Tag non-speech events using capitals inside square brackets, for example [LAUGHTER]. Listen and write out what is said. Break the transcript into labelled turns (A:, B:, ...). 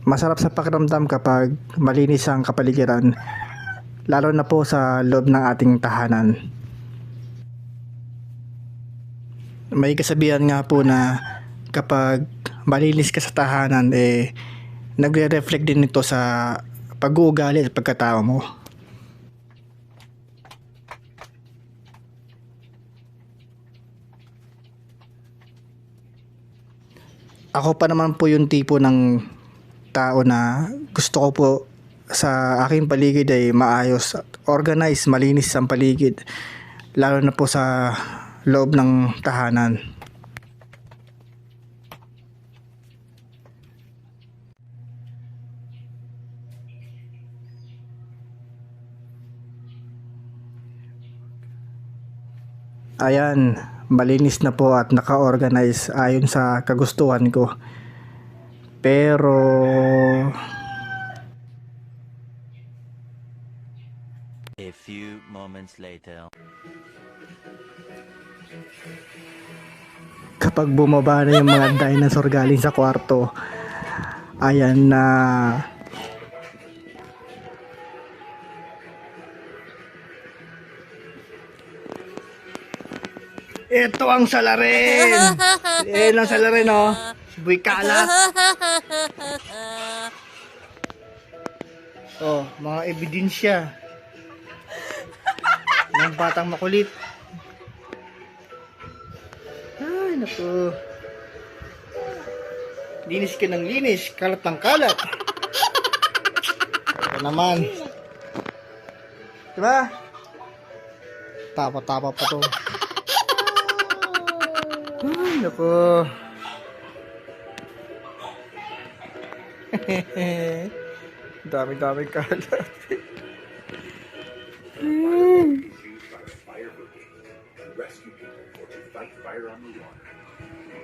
A: Masarap sa pakiramdam kapag malinis ang kapaligiran, lalo na po sa loob ng ating tahanan. May kasabihan nga po na kapag malinis ka sa tahanan, eh, nagre-reflect din ito sa pag-uugali at pagkatao mo. Ako pa naman po yung tipo ng tao na gusto ko po sa aking paligid ay maayos, organized, malinis ang paligid. Lalo na po sa loob ng tahanan. Ayan, malinis na po at naka-organize ayon sa kagustuhan ko. Pero
B: A few moments later.
A: kapag bumaba na yung mga dinosaur galing sa kwarto, ayan na Ito ang salarin! [LAUGHS] Yan ang salarin, oh. Buy kala. [LAUGHS] Oh, mga ebidensya. ng batang makulit. Ay, naku. Linis ka ng linis, kalat ng kalat. Ito naman. Diba? Tapa-tapa pa to. Ay, naku. [LAUGHS] Dami-dami kalat.
C: rescue the water.